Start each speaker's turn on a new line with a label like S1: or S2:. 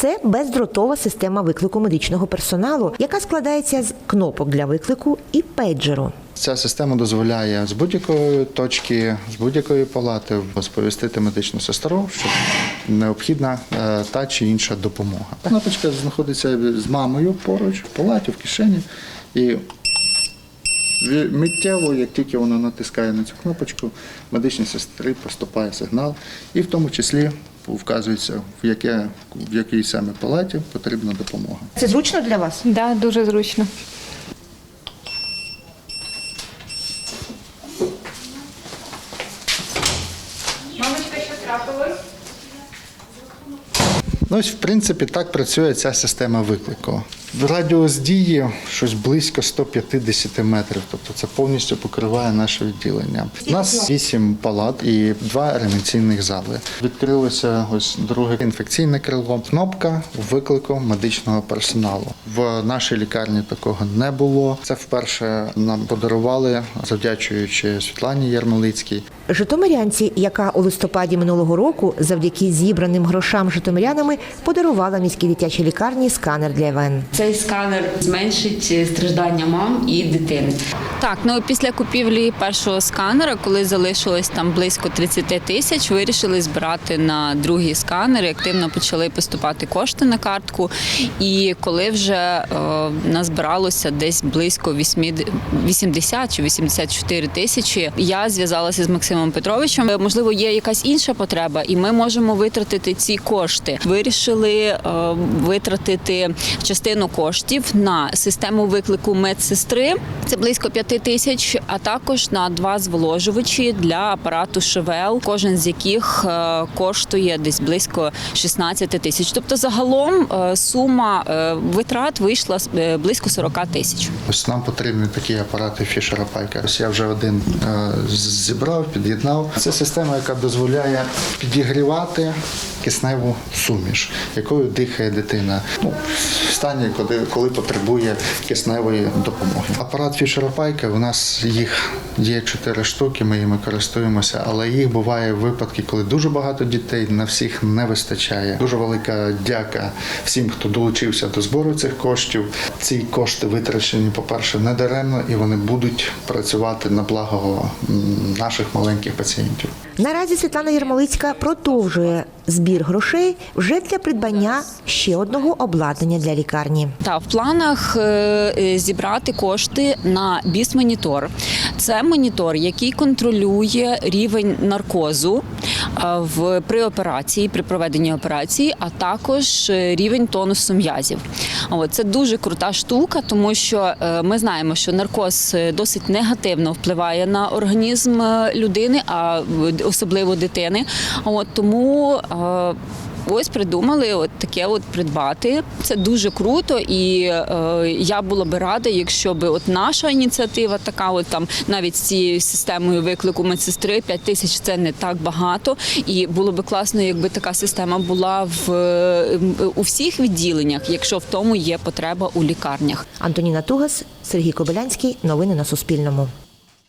S1: Це бездротова система виклику медичного персоналу, яка складається з кнопок для виклику і пейджеру.
S2: Ця система дозволяє з будь-якої точки, з будь-якої палати сповістити медичну сестру, що необхідна е, та чи інша допомога. Кнопочка знаходиться з мамою поруч, в палаті, в кишені. І миттєво, як тільки вона натискає на цю кнопочку, медичній сестрі поступає сигнал, і в тому числі вказується, в, яке, в якій саме палаті потрібна допомога.
S1: Це зручно для вас?
S3: Да, дуже зручно.
S2: Ну, ось, в принципі, так працює ця система виклику. Радіус дії щось близько 150 метрів, тобто це повністю покриває наше відділення. У нас вісім палат і два реанімаційних зали. Відкрилося ось друге інфекційне крило. Кнопка виклику медичного персоналу. В нашій лікарні такого не було. Це вперше нам подарували, завдячуючи Світлані Ярмолицькій.
S1: Житомирянці, яка у листопаді минулого року завдяки зібраним грошам житомирянами подарувала міській дитячій лікарні сканер для ВЕН.
S4: Цей сканер зменшить е, страждання мам і дитини.
S3: Так, ну після купівлі першого сканера, коли залишилось там близько 30 тисяч, вирішили збирати на другий сканер. Активно почали поступати кошти на картку. І коли вже е, назбиралося десь близько 80 80 чи 84 тисячі, я зв'язалася з Максимом Петровичем. Е, Можливо, є якась інша потреба, і ми можемо витратити ці кошти. Вирішили е, витратити частину коштів на систему виклику медсестри. Це близько 5 тисяч, а також на два зволожувачі для апарату ШВЛ, кожен з яких е, коштує десь близько 16 тисяч. Тобто, загалом е, сума е, витрат вийшла близько 40 тисяч.
S2: Ось нам потрібні такі апарати Фішера Пайка. Ось я вже один зібрав, під'єднав. Це система, яка дозволяє підігрівати кисневу суміш, якою дихає дитина. Ну, в стані, коли, коли потребує кисневої допомоги. Апарат Фішеропайка, у нас їх є чотири штуки, ми їми користуємося, але їх буває випадки, коли дуже багато дітей на всіх не вистачає. Дуже велика дяка всім, хто долучився до збору цих коштів. Ці кошти витрачені, по-перше, не даремно, і вони будуть працювати на благо наших маленьких пацієнтів.
S1: Наразі Світлана Єрмолицька продовжує збір грошей вже для придбання ще одного обладнання для лікарні.
S3: Та в планах е, е, зібрати кошти на біс-монітор. Це монітор, який контролює рівень наркозу е, в при операції, при проведенні операції, а також рівень тонусу м'язів. Це дуже крута штука, тому що ми знаємо, що наркоз досить негативно впливає на організм людини, а особливо дитини. От тому. Ось придумали от таке от придбати. Це дуже круто, і е, я була би рада, якщо б от наша ініціатива, така от там навіть з цією системою виклику медсестри 5 тисяч це не так багато. І було би класно, якби така система була в у всіх відділеннях, якщо в тому є потреба у лікарнях.
S1: Антоніна Тугас, Сергій Кобилянський. Новини на Суспільному.